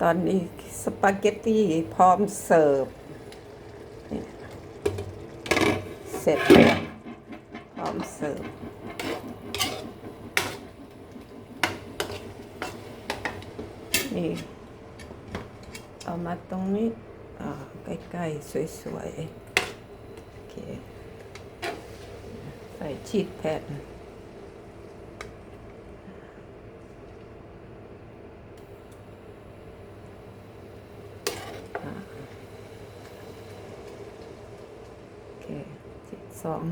ตอนนี้สปาเกตตี้พร้อมเสิร์ฟเสร็จพร้อมเสิร์ฟนี่เอามาตรงนี้ใกล้ๆ สวยๆ โอเค ใส่ชีสแผ่นอ่าโอเคชีสสอง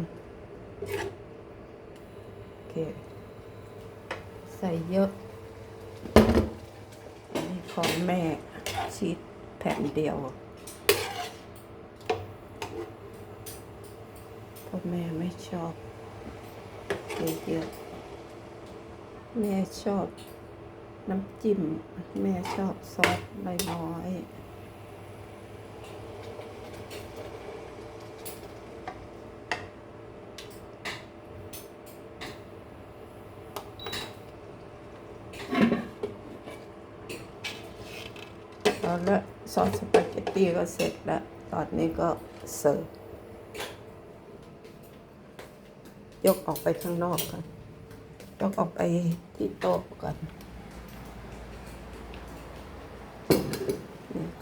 โอเค ใส่เยอะนนี้ของแม่ชีสแผ่นเดียวพราะแม่ไม่ชอบเยอะๆแม่ชอบน้ำจิ้ม แม่ชอบซอสน้อยๆ เอาละซอสสปาเกตตี้ก็เสร็จแล้ว ตอนนี้ก็เสิร์ฟ ยกออกไปข้างนอกกันยกออกไปที่โต๊ะก่อน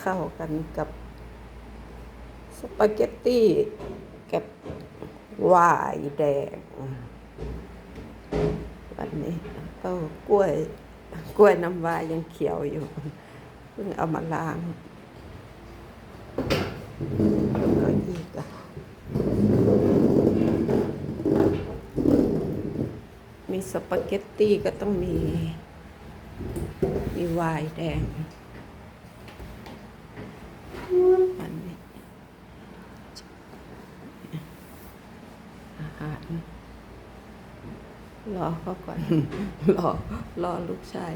เข้ากันกับสปาเกตตี้กับวายแดง วันนี้ก็กล้วย กล้วยน้ำวายังเขียวอยู่ เพิ่งเอามาล้างแล้วก็อีกอะ มีสปาเกตตี้ก็ต้องมี มีวน์แดง อันนี้อาหารรอเขาก่อน รอ รอลูกชาย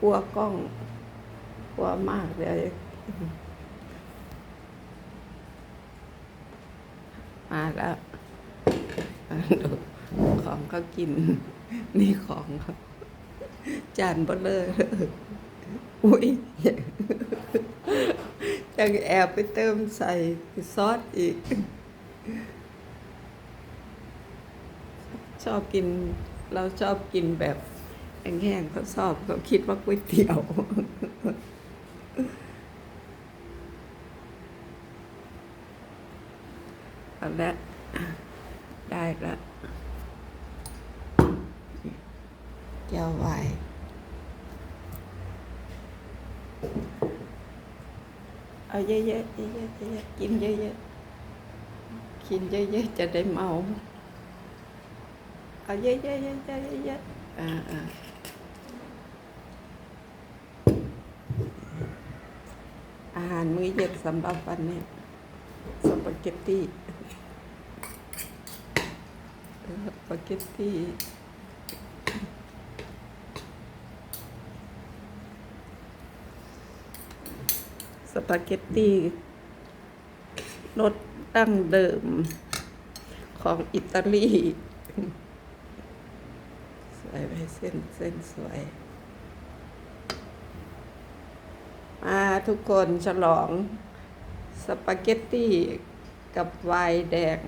กลัวกล้อง กลัวมากเดี๋ยวมาแล้วดูของเขากิน นี่ของเขาจานเบลเลอร์อุ้ยยังแอบไปเติมใส่ซอสอีก ชอบกิน เราชอบกินแบบแห้งๆเขาชอบเขาคิดว่าก๋วยเตี๋ยว เอาละได้ละแก้วไวน์เอาเยอะๆเยอะๆเยอะๆกินเยอะๆกินเยอะๆจะได้เมา เอาเยอะๆเยอะๆเยอะๆอ่าอ่าอาหารมื้อเย็นสำหรับวันนี้สปาเกตตี้ สปาเกตตี้สปาเกตตี้รสดั้งเดิมของอิตาลี สวยไปเส้นเส้นสวย มาทุกคนฉลองสปาเกตตี้กับไวน์แดง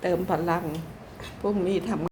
เติมพลังพรุ่งนี้ทำ